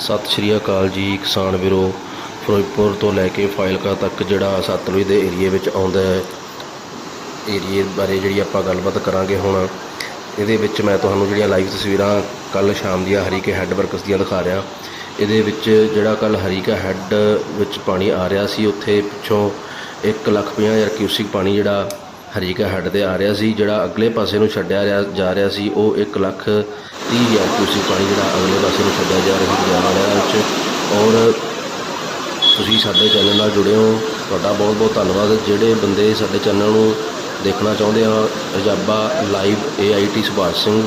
ਸਤਿ ਸ਼੍ਰੀ ਅਕਾਲ ਜੀ, ਕਿਸਾਨ ਵੀਰੋ। ਫਿਰੋਜ਼ਪੁਰ ਤੋਂ ਲੈ ਕੇ ਫਾਇਲਕਾ ਤੱਕ ਜਿਹੜਾ ਸਤਲੁਜ ਦੇ ਏਰੀਏ ਵਿੱਚ ਆਉਂਦਾ ਹੈ, ਏਰੀਏ ਬਾਰੇ ਜਿਹੜੀ ਆਪਾਂ ਗੱਲਬਾਤ ਕਰਾਂਗੇ ਹੁਣ, ਇਹਦੇ ਵਿੱਚ ਮੈਂ ਤੁਹਾਨੂੰ ਜਿਹੜੀਆਂ ਲਾਈਵ ਤਸਵੀਰਾਂ ਕੱਲ ਸ਼ਾਮ ਦੀਆਂ ਹਰੀਕੇ ਹੈੱਡ ਵਰਕਸ ਦੀਆਂ ਦਿਖਾ ਰਿਹਾ। ਇਹਦੇ ਵਿੱਚ ਜਿਹੜਾ ਕੱਲ ਹਰੀਕਾ ਹੈੱਡ ਵਿੱਚ ਪਾਣੀ ਆ ਰਿਹਾ ਸੀ, ਉੱਥੇ ਪਿੱਛੋਂ 1 ਲੱਖ ਪੰਜਾਹ ਹਜ਼ਾਰ ਕਿਊਸਿਕ ਪਾਣੀ ਜਿਹੜਾ ਹਰੀਕਾ ਹੈੱਡ ਤੇ ਆ ਰਿਹਾ ਸੀ, ਜਿਹੜਾ ਅਗਲੇ ਪਾਸੇ ਨੂੰ ਛੱਡਿਆ ਰਿਹਾ ਜਾ ਰਿਹਾ ਸੀ, ਉਹ 1 ਲੱਖ ਤੀਹ ਹਜ਼ਾਰ ਕਿਊਸਿਕ ਪਾਣੀ ਜਿਹੜਾ ਅਗਲੇ ਪਾਸੇ ਨੂੰ ਛੱਡਿਆ ਜਾ ਰਿਹਾ ਸੀ ਦਰਿਆ ਵਿੱਚ। ਔਰ ਤੁਸੀਂ ਸਾਡੇ ਚੈਨਲ ਨਾਲ ਜੁੜੇ ਹੋ। ਤੁਹਾਡਾ ਬਹੁਤ ਬਹੁਤ ਧੰਨਵਾਦ। ਜਿਹੜੇ ਬੰਦੇ ਸਾਡੇ ਚੈਨਲ ਨੂੰ ਦੇਖਣਾ ਚਾਹੁੰਦੇ ਆ ਰਜਾਬਾ ਲਾਈਵ ਏਆਈਟੀ ਸੁਭਾਸ਼ ਸਿੰਘ,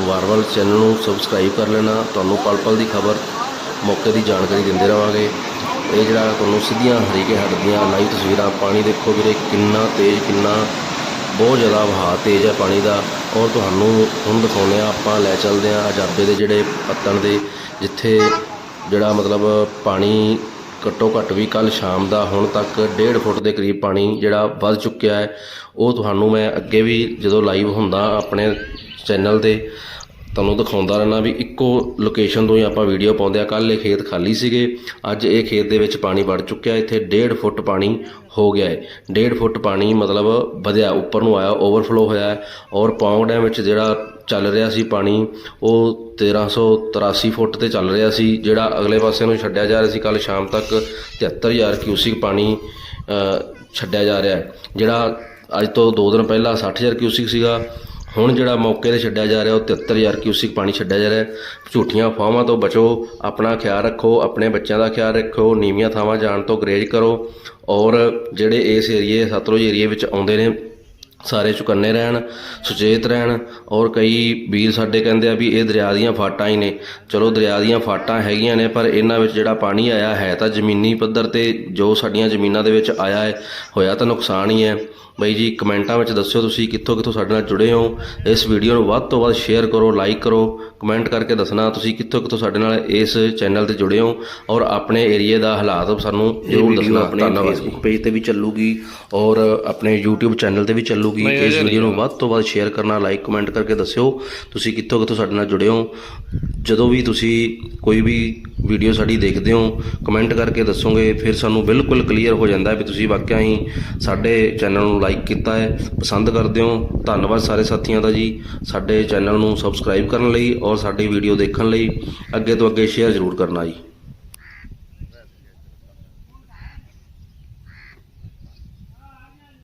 ਵਾਰਵਲ ਚੈਨਲ ਨੂੰ ਸਬਸਕ੍ਰਾਈਬ ਕਰ ਲੈਣਾ। ਤੁਹਾਨੂੰ ਪਲ ਪਲ ਦੀ ਖਬਰ ਮੌਕੇ ਦੀ ਜਾਣਕਾਰੀ ਦਿੰਦੇ ਰਵਾਂਗੇ। ਇਹ ਜਿਹੜਾ ਤੁਹਾਨੂੰ ਸਿੱਧੀਆਂ ਹਰੀਕੇ ਹੱਡ ਲਾਈਵ ਤਸਵੀਰਾਂ, ਪਾਣੀ ਦੇਖੋ ਵੀਰੇ, ਕਿੰਨਾ ਤੇਜ਼, ਕਿੰਨਾ ਬਹੁਤ ਜ਼ਿਆਦਾ ਵਹਾਅ ਤੇਜ਼ ਹੈ ਪਾਣੀ ਦਾ। ਔਰ ਤੁਹਾਨੂੰ ਹੁਣ ਦਿਖਾਉਂਦੇ ਆ ਆਪਾਂ ਲੈ ਚੱਲਦੇ ਆ ਅਜਾਬੇ ਦੇ ਜਿਹੜੇ ਪੱਤਣ ਦੇ, ਜਿੱਥੇ ਜਿਹੜਾ ਮਤਲਬ ਪਾਣੀ ਘੱਟੋ ਘੱਟ ਵੀ ਕੱਲ ਸ਼ਾਮ ਦਾ ਹੁਣ ਤੱਕ 1.5 ਫੁੱਟ ਦੇ ਕਰੀਬ ਪਾਣੀ ਜਿਹੜਾ ਵੱਧ ਚੁੱਕਿਆ ਹੈ। ਉਹ ਤੁਹਾਨੂੰ ਮੈਂ ਅੱਗੇ ਵੀ ਜਦੋਂ ਲਾਈਵ ਹੁੰਦਾ ਆਪਣੇ ਚੈਨਲ ਤੇ ਤੁਹਾਨੂੰ ਦਿਖਾਉਂਦਾ ਰਹਿਣਾ ਵੀ ਇੱਕੋ ਲੋਕੇਸ਼ਨ ਤੋਂ ਹੀ ਆਪਾਂ ਵੀਡੀਓ ਪਾਉਂਦੇ ਆ। ਕੱਲ ਇਹ ਖੇਤ ਖਾਲੀ ਸੀਗੇ। ਅੱਜ ਇਹ ਖੇਤ ਦੇ ਵਿੱਚ ਪਾਣੀ ਵੜ ਚੁੱਕਿਆ। ਇੱਥੇ 1.5 ਫੁੱਟ ਪਾਣੀ ਹੋ ਗਿਆ ਹੈ। 1.5 ਫੁੱਟ ਪਾਣੀ ਮਤਲਬ ਵਧਿਆ, ਉੱਪਰ ਨੂੰ ਆਇਆ ਓਵਰਫਲੋ ਹੋਇਆ ਔਰ ਪੌਂਗ ਡੈਮ ਵਿੱਚ ਜਿਹੜਾ ਚੱਲ ਰਿਹਾ ਸੀ ਪਾਣੀ, ਉਹ 1383 ਫੁੱਟ ਤੇ ਚੱਲ ਰਿਹਾ ਸੀ, ਜਿਹੜਾ ਅਗਲੇ ਪਾਸੇ ਨੂੰ ਛੱਡਿਆ ਜਾ ਰਿਹਾ ਸੀ। ਕੱਲ ਸ਼ਾਮ ਤੱਕ 73000 ਕਿਊਸਿਕ ਪਾਣੀ ਛੱਡਿਆ ਜਾ ਰਿਹਾ ਹੈ। ਜਿਹੜਾ ਅੱਜ ਤੋਂ 2 ਦਿਨ ਪਹਿਲਾਂ 60000 ਕਿਊਸਿਕ ਸੀਗਾ ਹੁਣ ਜਿਹੜਾ ਮੌਕੇ ਤੇ ਛੱਡਿਆ ਜਾ ਰਿਹਾ, ਉਹ 73000 ਕਿਊਸਿਕ ਪਾਣੀ ਛੱਡਿਆ ਜਾ ਰਿਹਾ ਝੂਠੀਆਂ ਫਾਹਾਂ ਤੋਂ ਬਚੋ, ਆਪਣਾ ਖਿਆਲ ਰੱਖੋ, ਆਪਣੇ ਬੱਚਿਆਂ ਦਾ ਖਿਆਲ ਰੱਖੋ, ਨੀਵੀਆਂ ਥਾਵਾਂ ਜਾਣ ਤੋਂ ਗਰੇਜ ਕਰੋ। ਔਰ ਜਿਹੜੇ ਇਸ ਏਰੀਏ, ਸਤਲੁਜ ਏਰੀਏ ਵਿੱਚ ਆਉਂਦੇ ਨੇ ਸਾਰੇ ਚੁਕੰਨੇ ਰਹਿਣ ਸੁਚੇਤ ਰਹਿਣ ਔਰ ਕਈ ਵੀਰ ਸਾਡੇ ਕਹਿੰਦੇ ਆ ਵੀ ਇਹ ਦਰਿਆ ਦੀਆਂ ਫਾਟਾਂ ਹੀ ਨੇ। ਚਲੋ ਦਰਿਆ ਦੀਆਂ ਫਾਟਾਂ ਹੈਗੀਆਂ ਨੇ ਪਰ ਇਹਨਾਂ ਵਿੱਚ ਜਿਹੜਾ ਪਾਣੀ ਆਇਆ ਹੈ ਤਾਂ ਜ਼ਮੀਨੀ ਪੱਧਰ ਤੇ ਜੋ ਸਾਡੀਆਂ ਜ਼ਮੀਨਾਂ ਦੇ ਵਿੱਚ ਆਇਆ ਹੈ ਹੋਇਆ ਤਾਂ ਨੁਕਸਾਨ ਹੀ ਹੈ। ਬਈ ਜੀ ਕਮੈਂਟਾਂ ਵਿੱਚ ਦੱਸਿਓ ਤੁਸੀਂ ਕਿੱਥੋਂ ਕਿੱਥੋਂ ਸਾਡੇ ਨਾਲ ਜੁੜੇ ਹੋ। ਇਸ ਵੀਡੀਓ ਨੂੰ ਵੱਧ ਤੋਂ ਵੱਧ ਸ਼ੇਅਰ ਕਰੋ ਲਾਈਕ ਕਰੋ ਕਮੈਂਟ ਕਰਕੇ ਦੱਸਣਾ ਤੁਸੀਂ ਕਿੱਥੋਂ ਕਿੱਥੋਂ ਸਾਡੇ ਨਾਲ ਇਸ ਚੈਨਲ ਤੇ ਜੁੜੇ ਹੋ ਔਰ ਆਪਣੇ ਏਰੀਏ ਦਾ ਹਾਲਾਤ ਸਾਨੂੰ ਜ਼ਰੂਰ ਦੱਸਣਾ। ਆਪਣੇ ਫੇਸਬੁੱਕ ਪੇਜ ਤੇ ਵੀ ਚੱਲੂਗੀ ਔਰ ਆਪਣੇ YouTube ਚੈਨਲ ਤੇ ਵੀ ਚੱਲੂਗੀ ਇਸ ਵੀਡੀਓ ਨੂੰ ਵੱਧ ਤੋਂ ਵੱਧ ਸ਼ੇਅਰ ਕਰਨਾ ਲਾਈਕ ਕਮੈਂਟ ਕਰਕੇ ਦੱਸਿਓ। ਤੁਸੀਂ ਕਿੱਥੋਂ ਕਿੱਥੋਂ ਸਾਡੇ ਨਾਲ ਜੁੜੇ ਹੋ? ਜਦੋਂ ਵੀ ਤੁਸੀਂ ਕੋਈ ਵੀ ਵੀਡੀਓ ਸਾਡੀ ਦੇਖਦੇ ਹੋ ਕਮੈਂਟ ਕਰਕੇ ਦੱਸੋਗੇ ਫਿਰ ਸਾਨੂੰ ਬਿਲਕੁਲ ਕਲੀਅਰ ਹੋ ਜਾਂਦਾ ਹੈ ਵੀ ਤੁਸੀਂ ਵਾਕਿਆ ਹੀ ਸਾਡੇ ਚੈਨਲ ਨੂੰ ਲਾਈਕ ਕੀਤਾ ਹੈ ਪਸੰਦ ਕਰਦੇ ਹੋ। ਧੰਨਵਾਦ ਸਾਰੇ ਸਾਥੀਆਂ ਦਾ ਜੀ ਸਾਡੇ ਚੈਨਲ ਨੂੰ ਸਬਸਕ੍ਰਾਈਬ ਕਰਨ ਲਈ ਔਰ ਸਾਡੀ ਵੀਡੀਓ ਦੇਖਣ ਲਈ। ਅੱਗੇ ਤੋਂ ਅੱਗੇ ਸ਼ੇਅਰ ਜ਼ਰੂਰ ਕਰਨਾ ਜੀ।